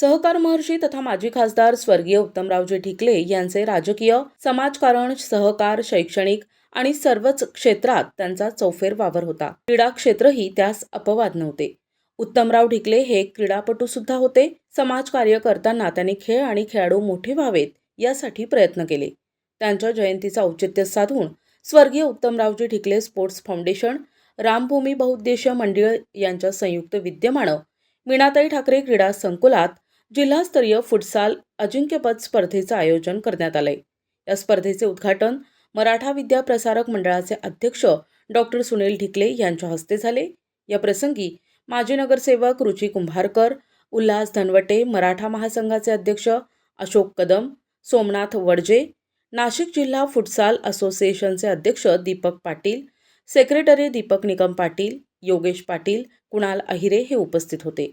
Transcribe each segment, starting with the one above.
सहकार महर्षी तथा माजी खासदार स्वर्गीय उत्तमरावजी ठिकले यांचे राजकीय समाजकारण सहकार शैक्षणिक आणि सर्वच क्षेत्रात त्यांचा चौफेर वावर होता. क्रीडा क्षेत्रही त्यास अपवाद नव्हते. उत्तमराव ढिकले हे क्रीडापटू सुद्धा होते समाजकार्य करताना त्यांनी खेळ आणि खेळाडू मोठे व्हावेत यासाठी प्रयत्न केले. त्यांच्या जयंतीचा औचित्य साधून स्वर्गीय उत्तमरावजी ढिकले स्पोर्ट्स फाउंडेशन रामभूमी बहुउद्देशीय मंडळ यांच्या संयुक्त विद्यमानं मीनाताई ठाकरे क्रीडा संकुलात जिल्हास्तरीय फुटसाल अजिंक्यपद स्पर्धेचं आयोजन करण्यात आलंय. या स्पर्धेचे उद्घाटन मराठा विद्या प्रसारक मंडळाचे अध्यक्ष डॉक्टर सुनील ढिकले यांच्या हस्ते झाले. या प्रसंगी माजी नगरसेवक रुची कुंभारकर उल्हास धनवटे मराठा महासंघाचे अध्यक्ष अशोक कदम सोमनाथ वडजे नाशिक जिल्हा फुटसाल असोसिएशनचे अध्यक्ष दीपक पाटील सेक्रेटरी दीपक निकम पाटील योगेश पाटील कुणाल अहिरे हे उपस्थित होते.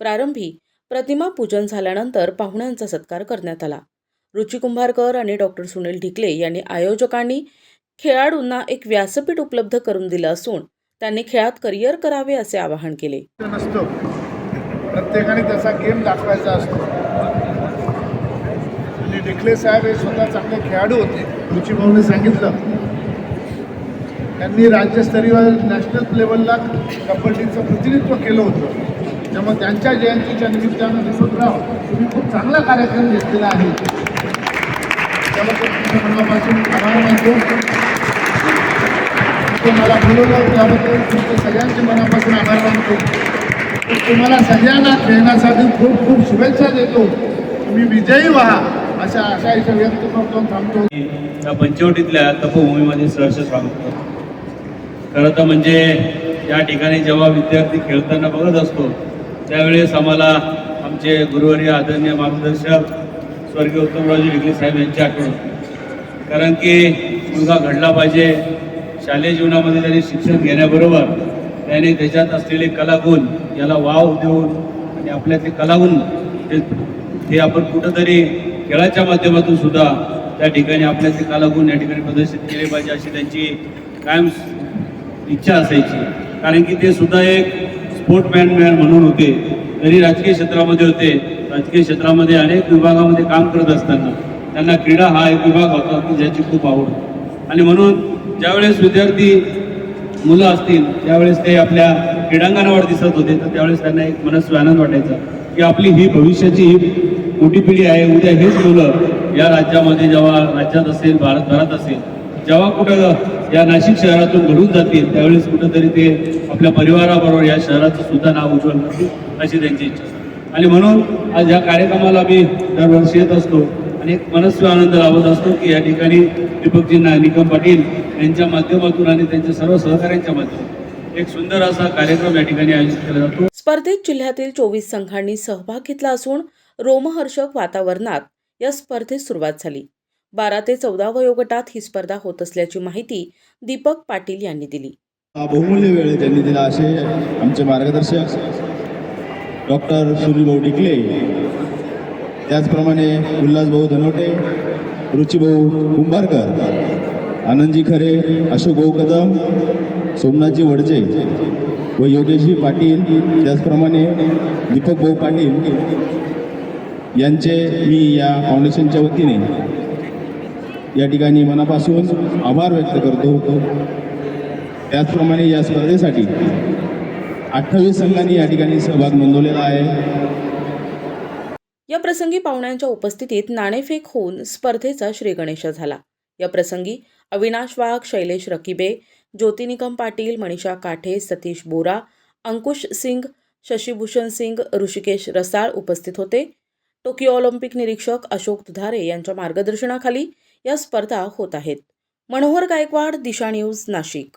प्रारंभी प्रतिमा पूजन झाल्यानंतर पाहुण्यांचा सत्कार करण्यात आला. रुची कुंभारकर आणि डॉक्टर सुनील ढिकले यांनी आयोजकांनी खेळाडूंना एक व्यासपीठ उपलब्ध करून दिलं असून त्यांनी खेळात करिअर करावे असे आवाहन केले. नसतो. प्रत्येकाने त्याचा गेम दाखवायचा असतो. आणि डिकले साहेब हे स्वतः चांगले खेळाडू होते. रुची भाऊने सांगितलं. त्यांनी राज्यस्तरीय नॅशनल लेवलला कबड्डीचं प्रतिनिधित्व केलं होतं. त्यामुळे त्यांच्या जयंतीच्या निमित्तानं यशवंतराव तुम्ही खूप चांगला कार्यक्रम घेतलेला आहे. त्यामुळे तुमच्या मनापासून आभार मानतो. तुम्हाला बोलवलं त्याबद्दल तुमच्या सगळ्यांचे मनापासून आभार मानतो. तुम्हाला सगळ्यांना खेळण्यासाठी खूप खूप शुभेच्छा देतो. तुम्ही विजयी व्हा अशा आशा इथं व्यक्त करतो थांबतो. या पंचवटीतल्या तपोभूमीमध्ये सहर्ष स्वागत करतो. खरं तर म्हणजे या ठिकाणी जेव्हा विद्यार्थी खेळताना बघत असतो त्यावेळेस आम्हाला आमचे गुरुवारी आदरणीय मार्गदर्शक स्वर्गीय उत्तमरावजी डिग्री साहेब यांची आठवण कारण की मुलगा घडला पाहिजे शालेय जीवनामध्ये त्यांनी शिक्षण घेण्याबरोबर त्याने त्याच्यात असलेले कलागुण याला वाव देऊन आणि आपल्यातले कलागुण ते हे आपण कुठंतरी खेळाच्या माध्यमातून सुद्धा त्या ठिकाणी आपल्याचे कलागुण या ठिकाणी प्रदर्शित केले पाहिजे अशी त्यांची कायम इच्छा असायची. कारण की ते सुद्धा एक स्पोर्टमॅन म्हणून होते. तरी राजकीय क्षेत्रामध्ये होते. राजकीय क्षेत्रामध्ये अनेक विभागामध्ये काम करत असताना त्यांना क्रीडा हा एक विभाग होता की ज्याची खूप आवड आणि म्हणून ज्यावेळेस विद्यार्थी मुलं असतील त्यावेळेस ते आपल्या क्रीडांगणावर दिसत होते तर त्यावेळेस त्यांना एक मनस्वी आनंद वाटायचा की आपली ही भविष्याची ही मोठी पिढी आहे. उद्या हेच मुलं या राज्यामध्ये जेव्हा राज्यात असेल भारतभरात असेल जेव्हा कुठं या नाशिक शहरातून घडून जातील त्यावेळेस कुठंतरी ते आपल्या परिवाराबरोबर या शहराचं सुद्धा नाव उज्ज्वल करतील अशी त्यांची इच्छा. आणि म्हणून आज या कार्यक्रमाला मी दरवर्षी येत असतो आणि एक मनस्वी आनंद लावत असतो की या ठिकाणी दीपकजींना निकम पाटील यांच्या माध्यमातून आणि त्यांच्या सर्व सहकाऱ्यांच्या माध्यमातून एक सुंदर असा कार्यक्रम या ठिकाणी आयोजित केला जातो. स्पर्धेत जिल्ह्यातील चोवीस संघांनी सहभाग घेतला असून रोमहर्षक वातावरणात या स्पर्धेत सुरुवात झाली. बारा ते चौदा वयोगटात ही स्पर्धा होत असल्याची माहिती दीपक पाटील यांनी दिली. बहुमूल्य वेळ त्यांनी दिला असे आमचे मार्गदर्शक डॉक्टर सुनीलभाऊ टिकले. त्याचप्रमाणे उल्हासभाऊ धनोटे रुचीभाऊ कुंभारकर आनंदजी खरे अशोक भाऊ कदम सोमनाथजी वडजे व योगेशजी पाटील त्याचप्रमाणे दीपकभाऊ पाटील यांचे मी या फाउंडेशनच्या वतीने या ठिकाणी मनापासून आभार व्यक्त करतो. त्याचप्रमाणे या स्पर्धेसाठी अठ्ठावीस संघांनी या ठिकाणी सहभाग नोंदवलेला आहे. या प्रसंगी पाहुण्यांच्या उपस्थितीत नाणेफेक होऊन स्पर्धेचा श्रीगणेश झाला. या प्रसंगी अविनाश वाघ शैलेश रकिबे ज्योतिनिकम पाटील मनीषा काठे सतीश बोरा अंकुश सिंग शशीभूषण सिंग ऋषिकेश रसाळ उपस्थित होते. टोकियो ऑलिम्पिक निरीक्षक अशोक दुधारे यांच्या मार्गदर्शनाखाली या स्पर्धा होत आहेत. मनोहर गायकवाड दिशा न्यूज नाशिक.